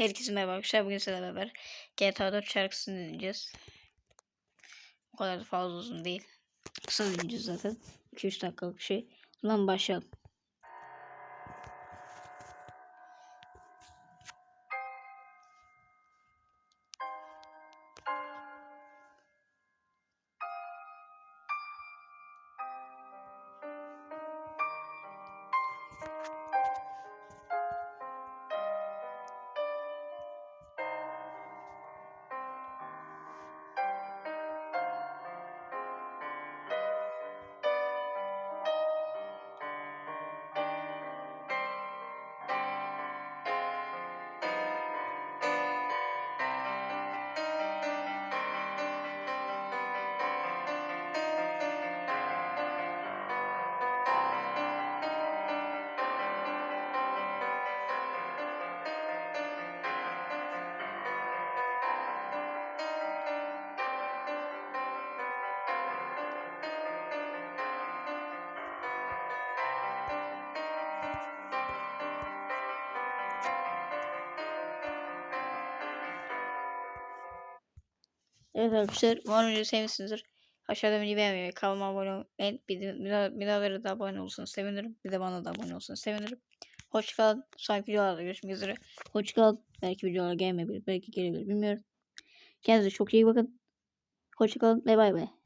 Herkese merhaba arkadaşlar. Bugün sizlerle beraber GTA 4 şarkısını dinleyeceğiz. O kadar da fazla uzun değil. Kısa dinleyeceğiz zaten. 2-3 dakikalık şey. Zaman başlayalım. Evet arkadaşlar. Umarım videoyu sevmişsinizdir. Aşağıda videoyu beğenmeyi kanalıma abone olmayı. Daha da abone olursanız sevinirim. Bir de bana da abone olursanız sevinirim. Hoşçakalın. Sonraki videolarda görüşmek üzere. Hoşçakalın. Belki videolar gelmeyebilir. Belki gelebilir. Bilmiyorum. Kendinize çok iyi bakın. Hoşçakalın ve bay bay.